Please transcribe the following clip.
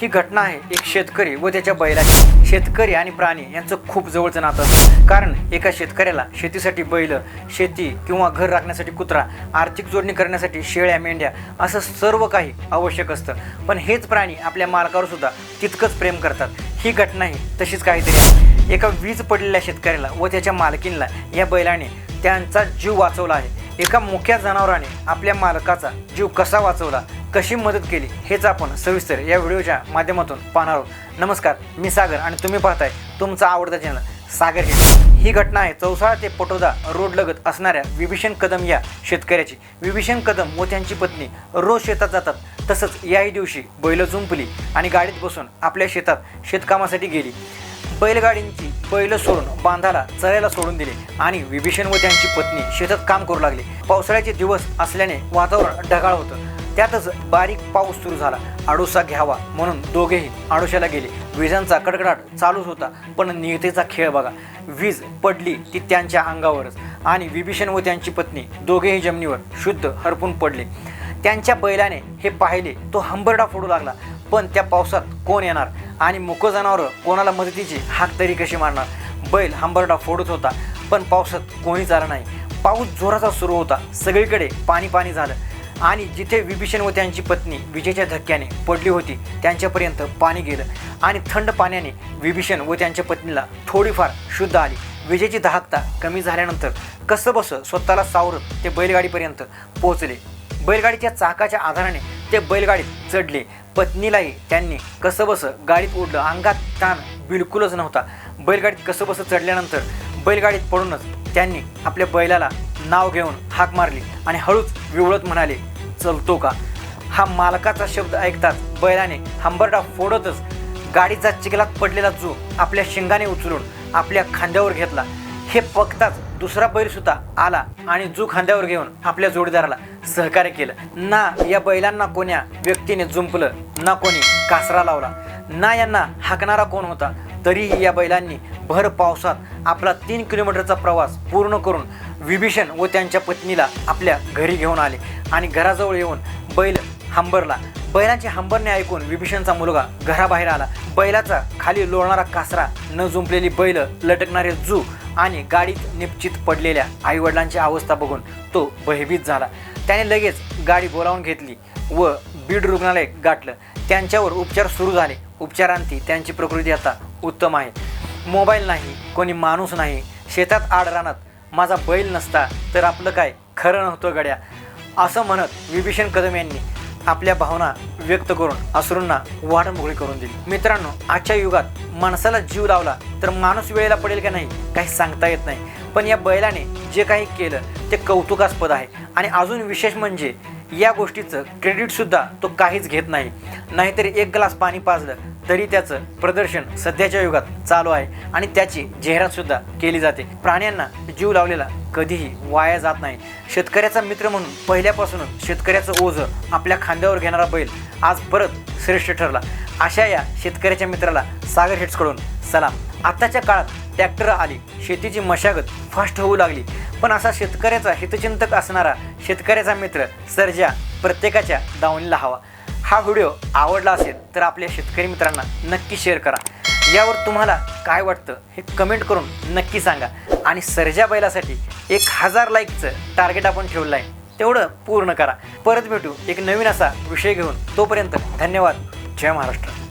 ही घटना आहे एक शेतकरी व त्याच्या बैलाची. शेतकरी आणि प्राणी यांचं खूप जवळचं नातं असतं. कारण एका शेतकऱ्याला शेतीसाठी बैल शेती किंवा घर राखण्यासाठी कुत्रा आर्थिक जोडणी करण्यासाठी शेळ्या मेंढ्या असं सर्व काही आवश्यक असतं. पण हेच प्राणी आपल्या मालकावर सुद्धा तितकंच प्रेम करतात. ही घटनाही तशीच काहीतरी आहे. एका वीज पडलेल्या शेतकऱ्याला व त्याच्या मालकीनला या बैलाने त्यांचा जीव वाचवला आहे. एका मुख्या जनावराने आपल्या मालकाचा जीव कसा वाचवला? कशी मदत केली हेच आपण सविस्तर या व्हिडिओच्या माध्यमातून पाहणार आहोत. नमस्कार मी सागर आणि तुम्ही पाहताय तुमचा आवडता चॅनल सागर हिट ही घटना आहे चौसाळा ते पटोदा रोड लगत असणाऱ्या विभीषण कदम या शेतकऱ्याची. विभीषण कदम व त्यांची पत्नी रोज शेतात जातात तसंच याही दिवशी बैल जुंपली आणि गाडीत बसून आपल्या शेतात शेतकामासाठी गेली. बैलगाडींची बैल सोडून बांधाला चरायला सोडून दिले आणि विभीषण व त्यांची पत्नी शेतात काम करू लागले. पावसाळ्याचे दिवस असल्याने वातावरण ढगाळ होतं. त्यातच बारीक पाऊस सुरू झाला. आडोसा घ्यावा म्हणून दोघेही आडोशाला गेले. विजांचा कडकडाट चालूच होता पण नियतेचा खेळ बघा. वीज पडली ती त्यांच्या अंगावरच आणि विभीषण व त्यांची पत्नी दोघेही जमिनीवर शुद्ध हरपून पडले. त्यांच्या बैलाने हे पाहिले तो हंबरडा फोडू लागला. पण त्या पावसात कोण येणार? आणि मुक जनावरं कोणाला मदतीची हाक तरी कशी मारणार? बैल हंबरडा फोडत होता पण पावसात कोणीच आलं नाही. पाऊस जोराचा सुरू होता. सगळीकडे पाणी पाणी झालं. आणि जिथे विभीषण व त्यांची पत्नी विजेच्या धक्क्याने पडली होती त्यांच्यापर्यंत पाणी गेलं. आणि थंड पाण्याने विभीषण व त्यांच्या पत्नीला थोडीफार शुद्ध आली. विजेची दाहकता कमी झाल्यानंतर कसं बसं स्वतःला सावरत ते बैलगाडीपर्यंत पोहोचले. बैलगाडीच्या चाकाच्या आधाराने ते बैलगाडीत चढले. पत्नीलाही त्यांनी कसं बसं गाडीत ओढलं. अंगात ताण बिलकुलच नव्हता. बैलगाडीत कसं बसं चढल्यानंतर बैलगाडीत पडूनच त्यांनी आपल्या बैलाला नाव घेऊन हाक मारली आणि हळूच विवळत म्हणाले चलतो का? हा मालकाचा शब्द ऐकताच बैलाने हंबरडा फोडतच गाडीचा चिखलात पडलेला जो आपल्या शिंगाने उचलून आपल्या खांद्यावर घेतला हे बघताच दुसरा बैलसुद्धा आला आणि जू खांद्यावर घेऊन आपल्या जोडीदाराला सहकार्य केलं. ना या बैलांना कोण्या व्यक्तीने जुंपलं ना कोणी कासरा लावला ना यांना हाकणारा कोण होता तरीही या बैलांनी भर पावसात आपला तीन किलोमीटरचा प्रवास पूर्ण करून विभीषण व त्यांच्या पत्नीला आपल्या घरी घेऊन आले आणि घराजवळ येऊन बैल हंबरला. बैलांचे हंबरणे ऐकून विभीषणचा मुलगा घराबाहेर आला. बैलाचा खाली लोळणारा कासरा न जुंपलेली बैल लटकणारे जू आणि गाडीत निपचित पडलेल्या आईवडिलांची अवस्था बघून तो भयभीत झाला. त्याने लगेच गाडी बोलावून घेतली व बीड रुग्णालय गाठलं. त्यांच्यावर उपचार सुरू झाले. उपचारांती त्यांची प्रकृती आता उत्तम आहे. मोबाईल नाही कोणी माणूस नाही शेतात आड राहणत माझा बैल नसता तर आपलं काय? खरं नव्हतं गड्या. असं म्हणत विभीषण कदम यांनी आपल्या भावना व्यक्त करून असुरूंना वाढमोकळी करून दिली. मित्रांनो आजच्या युगात माणसाला जीव लावला तर माणूस वेळेला पडेल का नाही काही सांगता येत नाही. पण या बैलाने जे काही केलं ते कौतुकास्पद आहे. आणि अजून विशेष म्हणजे या गोष्टीचं क्रेडिटसुद्धा तो काहीच घेत नाही. नाहीतरी एक ग्लास पाणी पाजलं तरी त्याचं प्रदर्शन सध्याच्या युगात चालू आहे आणि त्याची जाहिरातसुद्धा केली जाते. प्राण्यांना जीव लावलेला कधीही वाया जात नाही. शेतकऱ्याचा मित्र म्हणून पहिल्यापासूनच शेतकऱ्याचं ओझं आपल्या खांद्यावर घेणारा बैल आज परत श्रेष्ठ ठरला. अशा या शेतकऱ्याच्या मित्राला सागर हिट्सकडून सलाम. आत्ताच्या काळात ट्रॅक्टर आली शेतीची मशागत फास्ट होऊ लागली. पण असा शेतकऱ्याचा हितचिंतक असणारा शेतकऱ्याचा मित्र सर्जा प्रत्येकाच्या दावणीला हवा. हा व्हिडिओ आवडला असेल तर आपल्या शेतकरी मित्रांना नक्की शेअर करा. यावर तुम्हाला काय वाटतं हे कमेंट करून नक्की सांगा. आणि सर्जा बैलासाठी एक हजार लाईकचं टार्गेट आपण ठेवलं आहे तेवढं पूर्ण करा. परत भेटू एक नवीन असा विषय घेऊन. तोपर्यंत धन्यवाद. जय महाराष्ट्र.